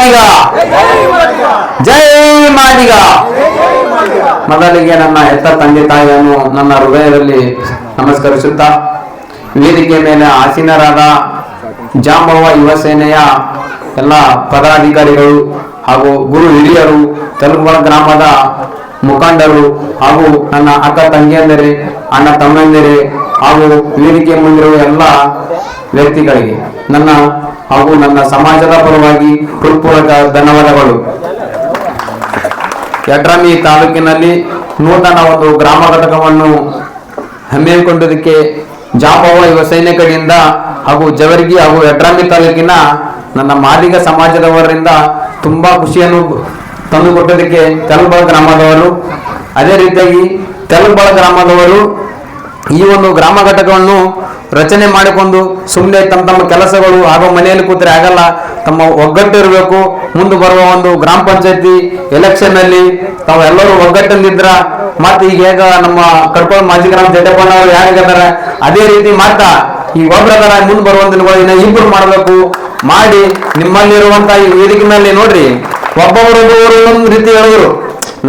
ಮಾದಿಗ. ಜೈ ಮಾದಿಗ. ಮೊದಲಿಗೆ ನನ್ನ ಹೆತ್ತ ತಂದೆ ತಾಯಿಯನ್ನು ನನ್ನ ಹೃದಯದಲ್ಲಿ ನಮಸ್ಕರಿಸುತ್ತಾ ವೇದಿಕೆ ಮೇಲೆ ಆಸೀನರಾದ ಜಾಂಬವ ಯುವ ಸೇನೆಯ ಎಲ್ಲ ಪದಾಧಿಕಾರಿಗಳು ಹಾಗೂ ಗುರು ಹಿರಿಯರು ತೆಲುಗು ಗ್ರಾಮದ ಮುಖಂಡರು ಹಾಗೂ ನನ್ನ ಅಕ್ಕ ತಂಗಿಯಂದರೆ, ಅಣ್ಣ ತಮ್ಮಂದಿರೆ ಹಾಗೂ ವೇದಿಕೆ ಮುಂದಿರುವ ಎಲ್ಲ ವ್ಯಕ್ತಿಗಳಿಗೆ ನನ್ನ ಹಾಗೂ ನನ್ನ ಸಮಾಜದ ಪರವಾಗಿ ಹೃತ್ಪೂರ್ವಕ ಧನ್ಯವಾದಗಳು. ಯಡ್ರಾಮಿ ತಾಲೂಕಿನಲ್ಲಿ ನೂತನ ಒಂದು ಗ್ರಾಮ ಘಟಕವನ್ನು ಹಮ್ಮಿಕೊಂಡಿದ್ದಕ್ಕೆ ಜಾಪವ ಯುವ ಸೈನಿಕರಿಂದ ಹಾಗೂ ಜವರ್ಗಿ ಹಾಗೂ ಯಡ್ರಾಮಿ ತಾಲೂಕಿನ ನನ್ನ ಮಾದಿಗ ಸಮಾಜದವರಿಂದ ತುಂಬಾ ಖುಷಿಯನ್ನು ತಂದುಕೊಟ್ಟದಕ್ಕೆ ತೆಲುಬಳ ಗ್ರಾಮದವರು. ಅದೇ ರೀತಿಯಾಗಿ ತೆಲುಬಳ ಗ್ರಾಮದವರು ಈ ಒಂದು ಗ್ರಾಮ ಘಟಕವನ್ನು ರಚನೆ ಮಾಡಿಕೊಂಡು ಸುಮ್ಮನೆ ತಮ್ಮ ತಮ್ಮ ಕೆಲಸಗಳು ಹಾಗೂ ಮನೆಯಲ್ಲಿ ಕೂತ್ರೆ ಆಗಲ್ಲ, ತಮ್ಮ ಒಗ್ಗಟ್ಟು ಇರಬೇಕು. ಮುಂದೆ ಬರುವ ಒಂದು ಗ್ರಾಮ ಪಂಚಾಯತಿ ಎಲೆಕ್ಷನ್ ಅಲ್ಲಿ ತಾವೆಲ್ಲರೂ ಒಗ್ಗಟ್ಟಲ್ಲಿದ್ರ ಮತ್ತೆ ಈಗ ಹೇಗ ನಮ್ಮ ಕಡ್ಕೊಂಡು ಮಾಜಿ ಗ್ರಾಮ ಅವರು ಹೇಗಿದ್ದಾರೆ ಅದೇ ರೀತಿ ಮಾತ್ರ ಈ ಒಬ್ಬರ ಮುಂದೆ ಬರುವ ಇನ್ನ ಇಬ್ಬರು ಮಾಡಬೇಕು. ಮಾಡಿ ನಿಮ್ಮಲ್ಲಿರುವಂತ ಈ ವೇದಿಕೆನಲ್ಲಿ ನೋಡ್ರಿ ಒಬ್ಬೊಬ್ಬರು ಒಂದೊಂದು ರೀತಿ ಹೇಳಿದ್ರು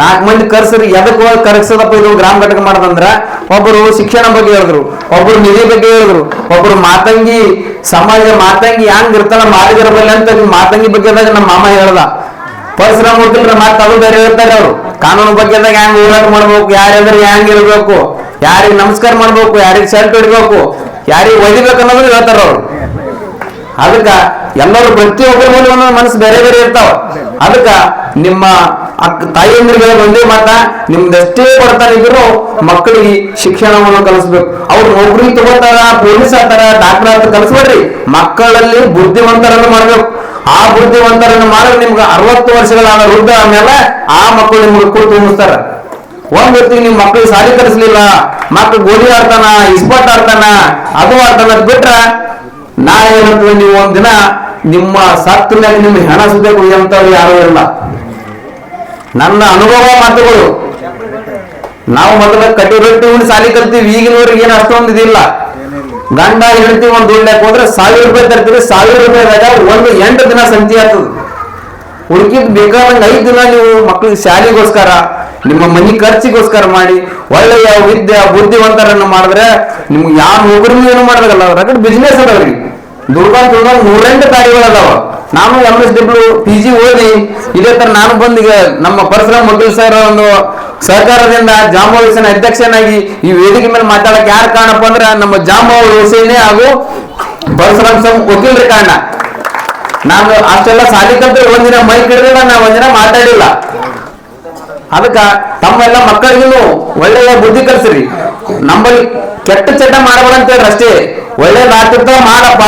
ನಾಲ್ಕು ಮಂದಿ ಕರ್ಸ್ರಿ ಎದಕ್ಕೆ ಹೋಗಿ ಕರ್ಸದಪ್ಪ ಇದು ಗ್ರಾಮ ಘಟಕ ಮಾಡದಂದ್ರ? ಒಬ್ಬರು ಶಿಕ್ಷಣ ಬಗ್ಗೆ ಹೇಳಿದ್ರು ಒಬ್ಬರು ನಿಧಿ ಬಗ್ಗೆ ಹೇಳಿದ್ರು ಒಬ್ಬರು ಮಾತಂಗಿ, ಸಮಾಜ ಮಾತಂಗಿ ಹೆಂಗ್ ಇರ್ತಾನ ಬಲ್ಲಿ ಅಂತ ಮಾತಂಗಿ ಬಗ್ಗೆದಾಗ ನಮ್ಮ ಮಾಮ ಹೇಳ್ದ. ಪರಿಸರ ಮೂರ್ತಿಲ್ರ ಮತ್ತೆ ಅದು ಬೇರೆ ಹೇಳ್ತಾರೆ ಅವರು. ಕಾನೂನು ಬಗ್ಗೆದಾಗ ಹೆಂಗ್ ಹೋರಾಟ ಮಾಡ್ಬೇಕು ಯಾರೆದ್ರೆ ಹೆಂಗ್ ಇರ್ಬೇಕು, ಯಾರಿಗೆ ನಮಸ್ಕಾರ ಮಾಡ್ಬೇಕು, ಯಾರಿಗೆ ಶರ್ಟ್ ಹೊಡಿಬೇಕು ಯಾರಿಗೆ ಒದಿಬೇಕು ಅನ್ನೋದು ಹೇಳ್ತಾರ ಅವ್ರು. ಅದಕ್ಕ ಎಲ್ಲರೂ ಪ್ರತಿಯೊಬ್ಬರ ಮೇಲೆ ಒಂದೊಂದು ಮನಸ್ಸು ಬೇರೆ ಬೇರೆ ಇರ್ತಾವ. ಅದಕ್ಕ ನಿಮ್ಮ ಅಕ್ಕ ತಾಯಿಯಂದ್ರಿಗೆ ಒಂದೇ ಮಾತ, ನಿಮ್ದೆಷ್ಟೇ ಬರ್ತಾರೆ ಇದ್ರು ಮಕ್ಕಳಿಗೆ ಶಿಕ್ಷಣವನ್ನು ಕಲಿಸ್ಬೇಕು. ಅವ್ರು ನೌಕರಿ ತಗೋತಾರ, ಪೊಲೀಸ್ ಆತಾರ ಡಾಕ್ಟರ್ ಅಂತ ಕಲಿಸ್ಬೇಡ್ರಿ. ಮಕ್ಕಳಲ್ಲಿ ಬುದ್ಧಿವಂತರನ್ನು ಮಾಡ್ಬೇಕು. ಆ ಬುದ್ಧಿವಂತರನ್ನು ಮಾಡಿದ್ರೆ ನಿಮ್ಗೆ ಅರವತ್ತು ವರ್ಷಗಳಾದ ವೃದ್ಧ ಆಮೇಲೆ ಆ ಮಕ್ಕಳು ನಿಮ್ಗೆ ಕೂತು ತುಂಬಿಸ್ತಾರ. ಒಂದ್ ಹೊತ್ತಿಗೆ ನಿಮ್ ಮಕ್ಕಳಿಗೆ ಸಾಲಿ ಕಲಿಸ್ಲಿಲ್ಲ, ಮಕ್ಳು ಗೋಲಿ ಆಡ್ತಾನ, ಇಸ್ಪಟ್ ಆಡ್ತಾನ, ಅದು ಆಡ್ತಾನ ಅಂತ ಬಿಟ್ರ ನಾ ಏನಂತ ನೀವು ಒಂದಿನ ನಿಮ್ಮ ಸತ್ತ ಮೇಲೆ ನಿಮ್ಮ ಹೆಣ ಸುದ್ದೆ ಕುಡಿಯಂತವ್ರು ಯಾರು ಇರಲ್ಲ ನನ್ನ ಅನುಭವ ಮಾತುಗಳು. ನಾವು ಮೊದಲ ಕಟ್ಟಿ ಉಂಡು ಸಾಲಿ ಕಲ್ತೀವಿ, ಈಗಿನವ್ರಿಗೆ ಏನು ಅಷ್ಟೊಂದು ಇದಿಲ್ಲ. ಗಂಡ ಹೆಂಡತಿ ಒಂದು ದುಡ್ಡು ಹೋದ್ರೆ ಸಾವಿರ ರೂಪಾಯಿ ತರ್ತೀವಿ ಸಾವಿರ ರೂಪಾಯಿದಾಗ ಒಂದು ಎಂಟು ದಿನ ಸಂತಿ ಆಗ್ತದೆ. ಹುಡುಕಿದ್ ಬೇಕಾದಂಗೆ ಐದು ದಿನ ನೀವು ಮಕ್ಕಳಿಗೆ ಶಾಲೆಗೋಸ್ಕರ, ನಿಮ್ಮ ಮನಿ ಖರ್ಚಿಗೋಸ್ಕರ ಮಾಡಿ, ಒಳ್ಳೆಯ ವಿದ್ಯೆ, ಬುದ್ಧಿವಂತರನ್ನು ಮಾಡಿದ್ರೆ ನಿಮ್ಗೆ ಯಾವ ಒಬ್ಬರು ಏನು ಮಾಡೋದಲ್ಲ. ರಗಡ್ ಬಿಸ್ನೆಸ್ ಅದಾವ್ರಿ. ದುರ್ಗಾ ದುರ್ಗಾ ನೂರೆಂಟು ದಾರಿಗಳು ಅದಾವ ನಾನು M S W P G ಓದಿ, ಇದೇ ತರ ನಾನು ಬಂದಿಗೆ ನಮ್ಮ ಪರಶುರಾಮ್ ವಕೀಲ್ ಸರ್ ಒಂದು ಸಹಕಾರದಿಂದ ಜಾಂಬವ ಅಧ್ಯಕ್ಷನಾಗಿ ಈ ವೇದಿಕೆ ಮೇಲೆ ಮಾತಾಡಕ್ ಯಾರು ಕಾರಣಪ್ಪ ಅಂದ್ರೆ ನಮ್ಮ ಜಾಂಬವ ಹುಸೇನೆ ಹಾಗೂ ಪರಶುರಾಮ್ ಸಂ ವಕೀಲರ ಕಾರಣ. ನಾನು ಅಷ್ಟೆಲ್ಲ ಕಲ್ತು ಒಂದಿನ ಮೈಕ್ ಹಿಡಿದಿಲ್ಲ ನಾ ಒಂದಿನ ಮಾತಾಡಿಲ್ಲ. ಅದಕ್ಕ ತಮ್ಮೆಲ್ಲ ಮಕ್ಕಳಿಗೂ ಒಳ್ಳೆಯ ಬುದ್ಧಿ ಕಲ್ಸ್ರಿ. ನಮ್ಮಲ್ಲಿ ಕೆಟ್ಟ ಚಟ ಮಾಡಬೇಡ ಹೇಳ್ರಿ ಅಷ್ಟೇ. ಒಳ್ಳೇದಾಗ್ತಿರ್ತಾವ ಮಾಡಪ್ಪ.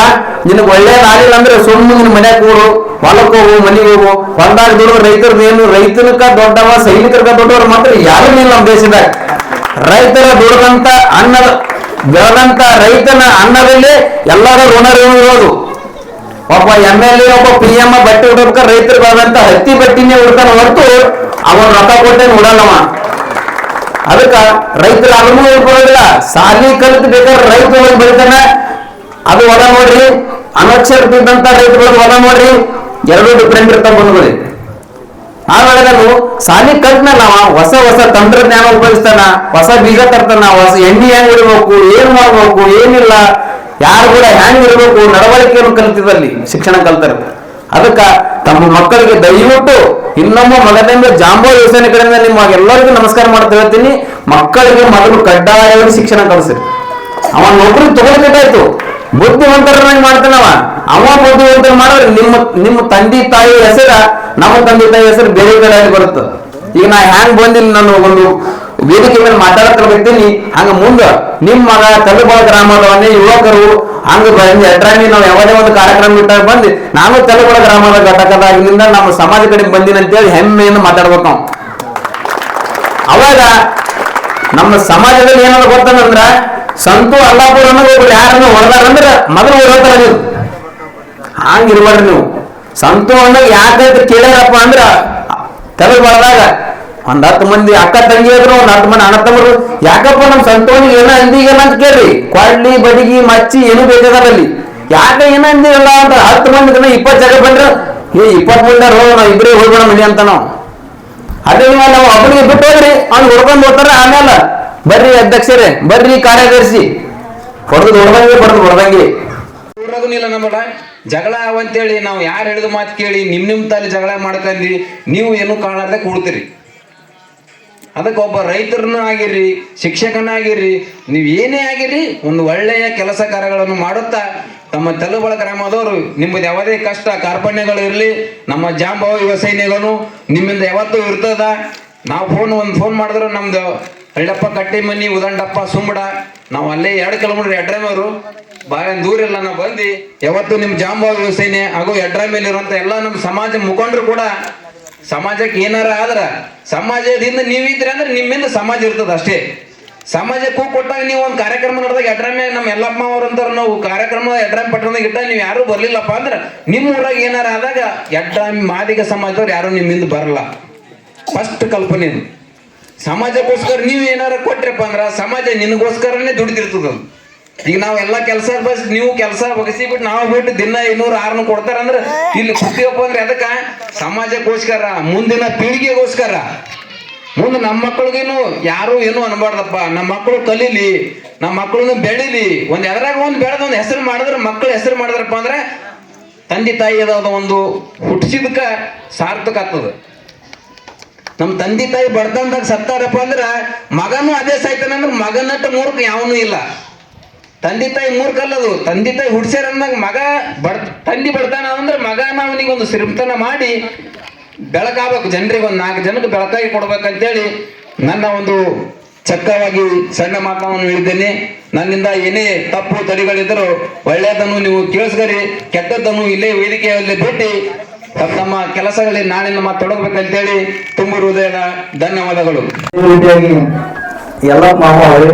ನಿನಗೆ ಒಳ್ಳೇದಾಗಿಲ್ಲ ಅಂದ್ರೆ ಸುಮ್ಮನೆ ನಿನ್ನ ಮನ್ಯಾಗ ಕೂಡು ಹೊಲಕ್ಕೆ ಹೋಗು, ಮನೆಗೆ ಹೋಗು. ಹೊಲದಾಗ ದುಡಿದು ರೈತರದ್ದು ಏನು? ರೈತನಕ ದೊಡ್ಡವ, ಸೈನಿಕರಕ ದೊಡ್ಡವ್ರ ಮಾತ್ರ ಯಾರು ಇಲ್ಲ ನಮ್ಮ ದೇಶದಾಗ. ರೈತರ ದುಡಿದಂತ ಅನ್ನದ, ಬೆಳೆದಂತ ರೈತನ ಅನ್ನದಲ್ಲಿ ಎಲ್ಲರ ಋಣ ಇರೋದು. ಒಬ್ಬ ಎಂ ಎಲ್ ಎ, ಒಬ್ಬ ಪಿ ಎಂ ಬಟ್ಟೆ ಉಡೋದಕ್ಕೆ ರೈತರು ಬೆಳೆದಂತ ಹತ್ತಿ ಬಟ್ಟಿನೇ ಉಡ್ತಾನೆ ಹೊರತು ಅವನ್ ರೊಕ್ಕ ಕೊಟ್ಟೇನು ಉಡಲ್ಲವ. ಅದಕ್ಕ ರೈತರ ಅದನ್ನು ಹೇಳ್ಕೊಳ್ಳೋದಿಲ್ಲ ಸಾಲಿ ಕಲಿತು ಬೇಕಾದ್ರೆ ರೈತ ಹೋಗಿ ಬೆಳಿತಾನ. ಅದು ಹೊಲ ನೋಡ್ರಿ ಅನಕ್ಷರ ಬಿದ್ದಂತ ರೈತರು ಹೊಲ ನೋಡ್ರಿ ಎರಡು ಡಿಫ್ರೆಂಟ್ ಇರ್ತಾವ ಬಂದ್ಕೊಳ್ಳಿ ಆಮೇಲೆ ಸಾಲಿ ಕಲ್ತ್ಮೇಲೆ ಅವ ಹೊಸ ಹೊಸ ತಂತ್ರಜ್ಞಾನ ಉಪಯೋಗಿಸ್ತಾನ, ಹೊಸ ಬೀಜ ತರ್ತಾನ ಹೊಸ ಎಣ್ಣೆ ಹೆಂಗ್ ಇರ್ಬೇಕು ಏನ್ ಮಾಡ್ಬೇಕು, ಏನಿಲ್ಲ, ಯಾರು ಕೂಡ ಹೆಂಗ್ ಇರ್ಬೇಕು, ನಡವಳಿಕೆಯನ್ನು ಕಲ್ತಿದಲ್ಲಿ ಶಿಕ್ಷಣ ಕಲ್ತಾರ ಅದಕ್ಕ ತಮ್ಮ ಮಕ್ಕಳಿಗೆ ದಯವಿಟ್ಟು ಇನ್ನೊಮ್ಮೆ ಮಗದಿಂದ ಜಾಂಬೋ ಯೋಜನೆ ಕಡೆಯಿಂದ ನಿಮ್ಮ ಎಲ್ಲರಿಗೂ ನಮಸ್ಕಾರ ಮಾಡ್ತಾ ಹೇಳ್ತೀನಿ. ಮಕ್ಕಳಿಗೆ ಮೊದಲು ಕಡ್ಡಾಯವಾಗಿ ಶಿಕ್ಷಣ ಕಲಿಸ್ರಿ ಅವ ನೌಕರಿ ತಗೊಳ್ಬೇಕಾಯ್ತು. ಬುದ್ಧಿವಂತರನ್ನಾಗಿ ಮಾಡ್ತಾನವ. ಅವ ಬುದ್ಧಿವಂತರ ಮಾಡಿದ್ರೆ ನಿಮ್ಮ ನಿಮ್ಮ ತಂದೆ ತಾಯಿ ಹೆಸರ, ನಮ್ಮ ತಂದೆ ತಾಯಿ ಹೆಸರು ಬೇರೆ ಬೇರೆ ಬರುತ್ತೆ. ಈಗ ನಾ ಹ್ಯಾಂಗ್ ಬಂದಿಲ್ಲ ನಾನು ಒಂದು ವೇದಿಕೆ ಮೇಲೆ ಮಾತಾಡಕ್ಕೆ ಬರ್ತೀನಿ ಹಂಗ ಮುಂದ ನಿಮ್ಮ ಮಗ ತಲುಬಾಳ ಗ್ರಾಮದವನ್ನೇ ಯುವಕರು ಹಂಗ ಬಂದು ಎಡ್ರಾಮಿ ನಾವು ಯಾವುದೇ ಒಂದು ಕಾರ್ಯಕ್ರಮ ಇಟ್ಟಾಗ ಬಂದು, ನಾನು ತಲುಬಾಳ ಗ್ರಾಮದ ಘಟಕದಾಗಿನಿಂದ ನಮ್ಮ ಸಮಾಜ ಕಡೆ ಬಂದಿನಿ ಅಂತೇಳಿ ಹೆಮ್ಮೆಯಿಂದ ಮಾತಾಡ್ಬೇಕು ನಾವು. ಅವಾಗ ನಮ್ಮ ಸಮಾಜದಲ್ಲಿ ಏನಾದ್ರು ಗೊತ್ತಂದ್ರ, ಸಂತು ಅಲ್ಲಾಪುರ ಅನ್ನೋದು ಯಾರನ್ನು ಯಾರನ್ನ ಹೊಡೆದಾರಂದ್ರ ಮೊದಲು ಹೊರತಾರ ನೀವು. ಹಂಗಿರ್ಬಾರ್ರಿ ನೀವು. ಸಂತು ಅನ್ನೋ ಯಾಕಂತ ಕೇಳ್ಯಾರಪ್ಪ ಅಂದ್ರ ತಲೆ ಬಳದಾಗ ಒಂದ್ ಹತ್ತು ಮಂದಿ ಅಕ್ಕ ತಂಗಿ ಆದ್ರು ಒಂದ್ ಹತ್ತು ಮಂದಿ ಅಣ್ಣ ತಮ್ಮರು, ಯಾಕಪ್ಪ ನಮ್ ಸಂತೋನಿಗೆ ಏನ ಅಂದಿಗೆಲ್ಲ ಅಂತ ಕೇಳ್ರಿ. ಕೊಡ್ಲಿ ಬದಿಗಿ ಮಚ್ಚಿ ಏನು ಬೇಕಾದಲ್ಲಿ ಯಾಕ ಏನ ಅಂದಿರಲ್ಲ ಅಂತ ಹತ್ತು ಮಂದಿ ಜನ ಇಪ್ಪತ್ತು ಜನ ಬಂದ್ರೆ. ಏ ಇಪ್ಪತ್ ಮಂದಿ ನಾವು ಇಬ್ಬರೇ ಹೋಗ್ಬೇಡ ಮನೆ ಅಂತ ನಾವು. ಅದೇ ನಾವು ಒಬ್ಬರಿಗೆ ಬಿಟ್ಟು ಹೋಗ್ರಿ. ಅವ್ನು ಹೊಡ್ಕೊಂಡು ಹೋಗ್ತಾರ ಆಮೇಲೆ. ಬರ್ರಿ ಅಧ್ಯಕ್ಷರೇ, ಬರ್ರಿ ಕಾರ್ಯದರ್ಶಿ. ಹೊಡೆದು ಹೊಡೆದಂಗೆ ಹೊಡೆದು ಹೊಡೆದಂಗೆ. ಊರಾಗೂನಿಲ್ಲ ನಮ್ಮಡ ಜಗಳ ಅವಂತೇಳಿ ನಾವು ಯಾರು ಹೇಳಿದ ಮಾತು ಕೇಳಿ, ನಿಮ್ ನಿಮ್ ತಲೆ ಜಗಳ ಮಾಡ್ಕೊಂಡಿ ನೀವು ಏನು ಕಾಣಾರ್ದೆ ಕೂಡ್ತೀರಿ. ಅದಕ್ಕೆ ಒಬ್ಬ ರೈತರನ್ನ ಆಗಿರ್ರಿ ಶಿಕ್ಷಕನಾಗಿರ್ರಿ, ನೀವು ಏನೇ ಆಗಿರ್ರಿ, ಒಂದು ಒಳ್ಳೆಯ ಕೆಲಸ ಕಾರ್ಯಗಳನ್ನು ಮಾಡುತ್ತಾ, ತಮ್ಮ ತಲುಬಳ ಗ್ರಾಮದವರು, ನಿಮ್ಮದು ಯಾವುದೇ ಕಷ್ಟ, ಕಾರ್ಪಣ್ಯಗಳು ಇರಲಿ, ನಮ್ಮ ಜಾಂಬವ ಯುವ ಸೈನ್ಯಗಳು ನಿಮ್ಮಿಂದ ಯಾವತ್ತೂ ಇರ್ತದ. ನಾವು ಫೋನ್ ಒಂದು ಫೋನ್ ಮಾಡಿದ್ರು, ನಮ್ದು ಹಳ್ಳಪ್ಪ ಕಟ್ಟಿ ಮನಿ ಉದಂಡಪ್ಪ ಸುಂಬಡ, ನಾವು ಅಲ್ಲೇ ಎರಡು ಕಿಲೋಮೀಟರ್ ಎಡ್ರಮವರು ಬಾಯ ದೂರ ಇಲ್ಲ, ನಾವು ಬಂದು ಯಾವತ್ತು ನಿಮ್ಮ ಜಾಂಬವ ಯುವ ಸೈನ್ಯ ಹಾಗೂ ಇರುವಂತ ಎಲ್ಲ ನಮ್ಮ ಸಮಾಜ ಮುಖಂಡರು ಕೂಡ ಸಮಾಜಕ್ಕೆ ಏನಾರ ಆದ್ರ ಸಮಾಜದಿಂದ ನೀವಿದ್ರೆ ಅಂದ್ರೆ ನಿಮ್ಮಿಂದ ಸಮಾಜ ಇರ್ತದ ಅಷ್ಟೇ. ಸಮಾಜಕ್ಕೆ ಕೊಟ್ಟಾಗ ನೀವು ಒಂದು ಕಾರ್ಯಕ್ರಮ ನಡೆದಾಗ ಎಡ್ರಮ್ಮೆ ನಮ್ಮ ಎಲ್ಲಪ್ಪ ಅವ್ರಂತಾರ ನಾವು ಕಾರ್ಯಕ್ರಮ ಎಡ್ರಾಮಿ ಪಟ್ಟಣದಾಗ ಇಟ್ಟ ನೀವು ಯಾರು ಬರ್ಲಿಲ್ಲಪ್ಪ ಅಂದ್ರೆ ನಿಮ್ಮ ಊರಾಗ ಏನಾರ ಆದಾಗ ಎಡ್ರಾಮಿ ಮಾದಿಗ ಸಮಾಜದವ್ರು ಯಾರು ನಿಮ್ಮಿಂದ ಬರಲ್ಲ. ಫಸ್ಟ್ ಕಲ್ಪನೆ ಸಮಾಜಕ್ಕೋಸ್ಕರ ನೀವು ಏನಾರ ಕೊಟ್ರಪ್ಪ ಅಂದ್ರೆ ಸಮಾಜ ನಿನಗೋಸ್ಕರನೇ ದುಡಿದಿರ್ತದ. ಈಗ ನಾವ್ ಎಲ್ಲಾ ಕೆಲಸ ಬಸ್ ನೀವು ಕೆಲಸ ಬಗಸಿ ಬಿಟ್ಟು ನಾವು ಬಿಟ್ಟು ದಿನ ಐನೂರು ಆರ್ನೂರು ಕೊಡ್ತಾರ ಅಂದ್ರೆ ಇಲ್ಲಿ ಕೂತೀವಪ್ಪ ಅಂದ್ರೆ ಅದಕ್ಕ ಸಮಾಜಕ್ಕೋಸ್ಕರ, ಮುಂದಿನ ಪೀಳಿಗೆಗೋಸ್ಕರ. ಮುಂದೆ ನಮ್ಮ ಮಕ್ಕಳಿಗೇನು ಯಾರು ಏನು ಅನ್ಬಾರ್ದಪ್ಪ. ನಮ್ಮ ಮಕ್ಕಳು ಕಲೀಲಿ ನಮ್ಮ ಮಕ್ಕಳನ್ನು ಬೆಳಿಲಿ. ಒಂದ್ ಎದ್ರಾಗ ಒಂದ್ ಬೆಳೆದ ಒಂದ್ ಹೆಸರು ಮಾಡಿದ್ರೆ ಮಕ್ಕಳು ಹೆಸರು ಮಾಡಿದ್ರಪ್ಪ ಅಂದ್ರೆ ತಂದೆ ತಾಯಿ ಅದ ಒಂದು ಹುಟ್ಟಿಸಿದಕ್ಕ ಸಾರ್ಥಕ ಆಗ್ತದ. ನಮ್ಮ ತಂದೆ ತಾಯಿ ಬಡ್ತಂದಾಗ ಸತ್ತಾರಪ್ಪ ಅಂದ್ರ ಮಗನೂ ಅದೇ ಸಾಯ್ತಾನ ಅಂದ್ರೆ ಮಗನಟ್ಟ ಮೂರ್ಖ ಯಾವನು ಇಲ್ಲ. ತಂದೆ ತಾಯಿ ಮೂರ್ಖಲ್ಲದು ತಂದೆ ತಾಯಿ ಹುಡ್ಸ್ಯಾರ ಅಂದಾಗ ಮಗ ಬಡ್, ತಂದೆ ಬಡ್ತಾನ ಅಂದ್ರೆ ಮಗನ ಅವನಿಗೆ ಒಂದು ಸಿರಿಮತನ ಮಾಡಿ ಬೆಳಕಾಗಬೇಕು. ಜನರಿಗೆ ಒಂದು ನಾಲ್ಕು ಜನಕ್ಕೆ ಬೆಳಕಾಗಿ ಕೊಡ್ಬೇಕಂತೇಳಿ ನನ್ನ ಒಂದು ಚಕ್ಕವಾಗಿ ಸಣ್ಣ ಮಾತನ್ನು ಹೇಳಿದ್ದೇನೆ. ನನ್ನಿಂದ ಏನೇ ತಪ್ಪು ತಡಿಗಳಿದ್ದರೂ ಒಳ್ಳೆಯದನ್ನು ನೀವು ಕೇಳಿಸ್ಕರಿ, ಕೆಟ್ಟದ್ದನ್ನು ಇಲ್ಲೇ ವೇದಿಕೆಯಲ್ಲಿ ಬಿಟ್ಟು ತಮ್ಮ ಕೆಲಸಗಳಲ್ಲಿ ನಾಳಿನ ಮಾತು ತೊಡಗಬೇಕಂತೇಳಿ ತುಂಬ ಹೃದಯದ ಧನ್ಯವಾದಗಳು. ಎಲ್ಲ ಅವರೇ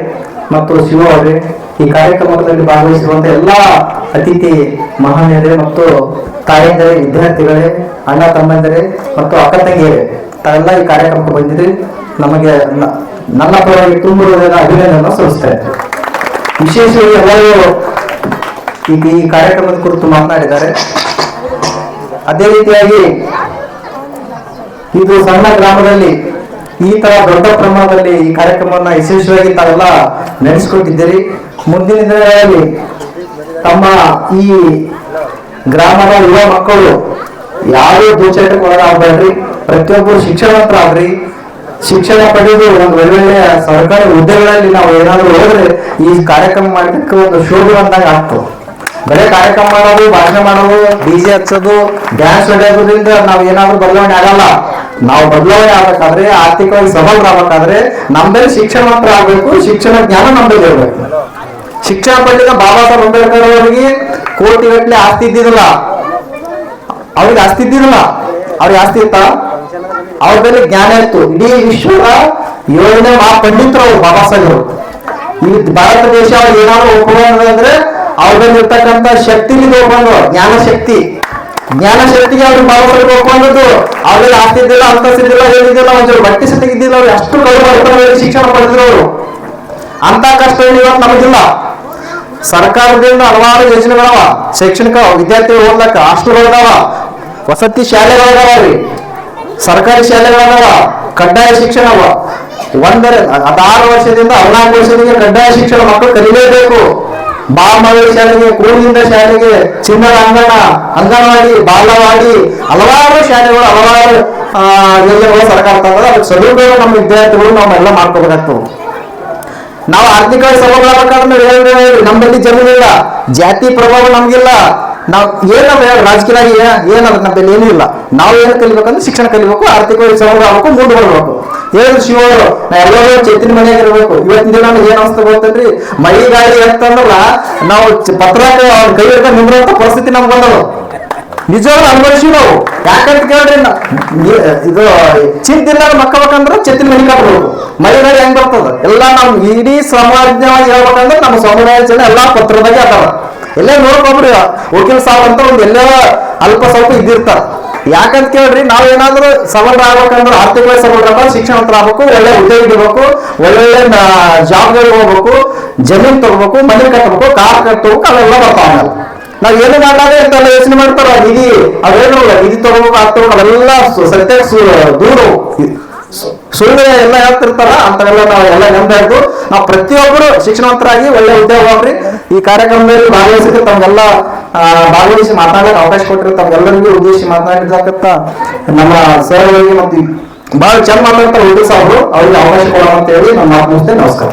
ಮತ್ತು ಶಿವ ಅವರೇ, ಈ ಕಾರ್ಯಕ್ರಮದಲ್ಲಿ ಭಾಗವಹಿಸಿರುವಂತಹ ಎಲ್ಲ ಅತಿಥಿ ಮಹನೀಯರೇ ಮತ್ತು ತಾಯಂದರೆ, ವಿದ್ಯಾರ್ಥಿಗಳೇ, ಅಣ್ಣ ತಮ್ಮಂದರೆ ಮತ್ತು ಅಕ್ಕ ತಂಗಿಯರೇ, ತಾವೆಲ್ಲ ಈ ಕಾರ್ಯಕ್ರಮಕ್ಕೆ ಬಂದಿರಿ. ನಮಗೆ ನನ್ನ ಪರವಾಗಿ ತುಂಬ ಅಭಿನಂದನ ಸಲ್ಲಿಸ್ತಾ ಇದ್ದೇನೆ ವಿಶೇಷವಾಗಿ ಎಲ್ಲರೂ ಈ ಕಾರ್ಯಕ್ರಮದ ಕುರಿತು ಮಾತನಾಡಿದ್ದಾರೆ. ಅದೇ ರೀತಿಯಾಗಿ ಇದು ಸಣ್ಣ ಗ್ರಾಮದಲ್ಲಿ ಈ ತರ ದೊಡ್ಡ ಪ್ರಮಾಣದಲ್ಲಿ ಈ ಕಾರ್ಯಕ್ರಮವನ್ನ ಯಶಸ್ವಿಯಾಗಿ ತಾವೆಲ್ಲ ನಡೆಸಿಕೊಟ್ಟಿದ್ದೀರಿ. ಮುಂದಿನ ದಿನಗಳಲ್ಲಿ ತಮ್ಮ ಈ ಗ್ರಾಮದ ಯುವ ಮಕ್ಕಳು ಯಾರು ದೂಚಟಕ್ಕೆ ಒಳಗಾಗಬೇಡ್ರಿ ಪ್ರತಿಯೊಬ್ಬರು ಶಿಕ್ಷಣವಂತರಾಗ್ರಿ. ಶಿಕ್ಷಣ ಪಡೆದು ಒಂದು ಒಳ್ಳೊಳ್ಳೆಯ ಸರ್ಕಾರಿ ಹುದ್ದೆಗಳಲ್ಲಿ ನಾವು ಏನಾದ್ರು ಹೋದ್ರೆ ಈ ಕಾರ್ಯಕ್ರಮ ಮಾಡಲಿಕ್ಕೆ ಒಂದು ಶೋಭೆ ಬಂದಾಗ ಆಗ್ತದೆ. ಬರೀ ಕಾರ್ಯಕ್ರಮ ಮಾಡೋದು, ಭಾಷಣ ಮಾಡೋದು, ಡಿ ಜೆ ಹಚ್ಚೋದು, ಡ್ಯಾನ್ಸ್ ಹೊಡೆಯೋದ್ರಿಂದ ನಾವು ಏನಾದ್ರೂ ಬದಲಾವಣೆ ಆಗಲ್ಲ. ನಾವು ಬದಲಾವಣೆ ಆಗ್ಬೇಕಾದ್ರೆ ಆರ್ಥಿಕವಾಗಿ ಸಬಲರಾಗಬೇಕಾದ್ರೆ ನಮ್ಮಲ್ಲಿ ಶಿಕ್ಷಣ ಮಾತ್ರ ಆಗ್ಬೇಕು, ಶಿಕ್ಷಣ ಜ್ಞಾನ ನಮ್ಮಲ್ಲಿ ಇರಬೇಕು. ಶಿಕ್ಷಣ ಪಡೆದ ಬಾಬಾ ಸಾಹೇಬ್ ಅಂಬೇಡ್ಕರ್ ಅವರಿಗೆ ಕೋಟಿ ಗಟ್ಟಲೆ ಆಸ್ತಿ ಇದ್ದಿದ್ದಿಲ್ಲ ಅವ್ರಿಗೆ ಆಸ್ತಿ ಇದ್ದಿರಲ್ಲ ಅವ್ರಿಗೆ ಆಸ್ತಿ ಇತ್ತ? ಅವ್ರ ಬಳಿ ಜ್ಞಾನ ಇತ್ತು. ಇಡೀ ವಿಶ್ವದ ಏಳನೇ ಮಹಾ ಪಂಡಿತರು ಅವರು. ಬಾಬಾ ಸಾಹೇಬರು ಈ ಭಾರತ ದೇಶ ಏನಾದ್ರು ಒಪ್ಕೊಂಡು ಅಂದ್ರೆ ಅವ್ರ ಮೇಲೆ ಇರ್ತಕ್ಕಂಥ ಶಕ್ತಿ ಒಪ್ಕೊಂಡು ಜ್ಞಾನ ಶಕ್ತಿ. ಜ್ಞಾನ ಶಕ್ತಿಗೆ ಅವ್ರಿಗೆ ಬಾಬಾ ಸಾಹೇಬ್ ಒಪ್ಕೊಂಡದ್ದು ಅವ್ರಿಗೆ ಆಸ್ತಿ ಇದ್ದಿಲ್ಲ ಅಂತಸ್ತಿದ್ದಿಲ್ಲ ಏನಿದ್ದಿಲ್ಲ ಒಂಚೂರು ಬಟ್ಟೆ ಸತಿಗೆ ಇದ್ದಿಲ್ಲ ಅವ್ರು. ಅಷ್ಟು ಕಡಿಮೆ ಶಿಕ್ಷಣ ಪಡೆದ್ರು ಅವರು. ಅಂತ ಕಷ್ಟ ಇವತ್ತು ನಮಗಿಲ್ಲ. ಸರ್ಕಾರದಿಂದ ಹಲವಾರು ಯೋಜನೆಗಳವ. ಶೈಕ್ಷಣಿಕ ವಿದ್ಯಾರ್ಥಿಗಳು ಓದ್ಲಕ್ಕ ಹಾಸ್ಟೆಲ್ಗಳದಾವ ವಸತಿ ಶಾಲೆಗಳದಾವ ಸರ್ಕಾರಿ ಶಾಲೆಗಳದಾವ. ಕಡ್ಡಾಯ ಶಿಕ್ಷಣ ಒಂದರ ಹದಿನಾರು ವರ್ಷದಿಂದ ಹದಿನಾಲ್ಕು ವರ್ಷದಿಂದ ಕಡ್ಡಾಯ ಶಿಕ್ಷಣ ಮಕ್ಕಳು ಕಲಿಲೇಬೇಕು. ಬಾಲಮಂಡಳಿ ಶಾಲೆಗೆ ಕೂಡಿನಿಂದ ಶಾಲೆಗೆ ಚಿನ್ನದ ಅಂಗಣ, ಅಂಗನವಾಡಿ, ಬಾಲವಾಡಿ, ಹಲವಾರು ಶಾಲೆಗಳು, ಹಲವಾರು ಯೋಜನೆಗಳು ಸರ್ಕಾರ ತಂದ್ರೆ ಅದಕ್ಕೆ ಸದುಪಯೋಗ ನಮ್ಮ ವಿದ್ಯಾರ್ಥಿಗಳು ನಾವೆಲ್ಲ ಮಾಡ್ಕೋಬೇಕಾಗ್ತದೆ ನಾವು ಆರ್ಥಿಕವಾಗಿ ಸಬಲರಾಗಬೇಕಾದ್ರೆ ನಾವು ಹೇಳ್ರಿ ಹೇಳ್ರಿ ನಮ್ಮಲ್ಲಿ ಜಮೀನಿಲ್ಲ. ಜಾತಿ ಪ್ರಭಾವ ನಮ್ಗಿಲ್ಲ. ನಾವು ಏನವ ರಾಜಕೀಯ ಏನು ನಮ್ಮಲ್ಲಿ ಏನೂ ಇಲ್ಲ. ನಾವು ಏನು ಕಲಿಬೇಕಂದ್ರೆ ಶಿಕ್ಷಣ ಕಲಿಬೇಕು, ಆರ್ಥಿಕವಾಗಿ ಸಬಲರಾಗಬೇಕು ಮುಂದೆ ಬರಬೇಕು ಹೇಳಿದ್ರು ಶಿವರು, ನಾ ಎಲ್ಲರೂ ಚೇತನ ಮನೆಯಾಗ ಇರಬೇಕು. ಇವತ್ತಿನ ದಿನ ಏನ್ ಅನಿಸ್ತಾ ಗೊತ್ತಂದ್ರಿ ಮಳಿ ಗಾಳಿ ಅಂತಂದ್ರ ನಾವು ಪತ್ರ ಅವ್ರ ಕೈ ಹಿಡ್ಕೊಂಡು ನಿಂದ್ರಂತ ಪರಿಸ್ಥಿತಿ ನಮ್ಗೆ ಬಂದವು ನಿಜವಾಗ್ಲೂ ಅನುಭವಿಸಿವಿ ನಾವು. ಯಾಕಂತ ಕೇಳ್ರಿ ಇದು, ಚಿಂತಿಲ್ಲ ಮಕ್ಕಬೇಕಂದ್ರೆ ಚೆತ್ತಿನ ಮನೆ ಕಟ್ಬೇಕು ಮೈ ಗಾಳಿ ಹೆಂಗ್ ಬರ್ತದ? ಎಲ್ಲ ನಾವು ಇಡೀ ಸಮಾಜವಾಗಿ ಹೇಳ್ಬೇಕಂದ್ರೆ ನಮ್ಮ ಸಮುದಾಯ ಎಲ್ಲಾ ಪತ್ರದಾಗೆ ಅದಾವ ಎಲ್ಲೇ ನೋಡ್ಕೊಬ್ರಿ ವಕೀಲ್ ಸಾಹ್ ಅಂತ ಒಂದು ಎಲ್ಲ ಅಲ್ಪ ಸ್ವಲ್ಪ ಇದ್ದಿರ್ತಾರ. ಯಾಕಂತ ಕೇಳ್ರಿ, ನಾವ್ ಏನಾದ್ರೂ ಸಬಲರಾಗ್ಬೇಕಂದ್ರೆ ಆರ್ಥಿಕವಾಗಿ ಶಿಕ್ಷಣ ಶಿಕ್ಷಣವಂತರಾಗಬೇಕು ಒಳ್ಳೆ ಉದ್ಯೋಗ ಇಡಬೇಕು, ಒಳ್ಳೊಳ್ಳೆ ಜಾಬ್ಗಳಿಗೆ ಹೋಗ್ಬೇಕು, ಜಮೀನ್ ತಗೋಬೇಕು, ಮನೆ ಕಟ್ಟಬೇಕು ಕಾರ್ ಕಟ್ಟಬೇಕು ಅವೆಲ್ಲ ಬರ್ತಾವ ನಾವ್ ಏನು ಮಾಡಾದ್ರೆ ಅಂತೆಲ್ಲ ಯೋಚನೆ ಮಾಡ್ತಾರ, ನಿಧಿ ಅವೇನು ನಿಧಿ ತಗೋಬೇಕು ಆಗ್ತಬೇಕು ಅವೆಲ್ಲ ಸತ್ಯ ದೂರು ಸುಳ್ಳು ಎಲ್ಲ ಹೇಳ್ತಿರ್ತಾರ ಅಂತವೆಲ್ಲ ನಾವು ಎಲ್ಲ ನಂಬಬೇಕು ನಾವು ಪ್ರತಿಯೊಬ್ಬರು ಶಿಕ್ಷಣವಂತರಾಗಿ ಒಳ್ಳೆ ಉದ್ಯೋಗ ಈ ಕಾರ್ಯಕ್ರಮದಲ್ಲಿ ಭಾಗವಹಿಸಿದ್ರೆ ತಮ್ಗೆಲ್ಲ ಭಾಗವಹಿಸಿ ಮಾತಾಡಕ್ಕೆ ಅವಕಾಶ ಕೊಟ್ಟರೆ ತಮ್ಗೆಲ್ಲರಿಗೂ ಉದ್ದೇಶಿ ಮಾತನಾಡಿದಕ್ಕಂತ ನಮ್ಮ ಸರ್ಗಳಿಗೆ ಮತ್ತು ಬಹಳ ಚಂದ ಮಾತಾಡ್ತಾರೆ ಉದ್ದೇಶ ಅವರು. ಅವ್ರಿಗೆ ಅವಕಾಶ ಕೊಡೋಣ ಅಂತ ಹೇಳಿ ನಮ್ಮ ಮಾತು ಮುಗಿಸ್ತೇನೆ ನಮಸ್ಕಾರ.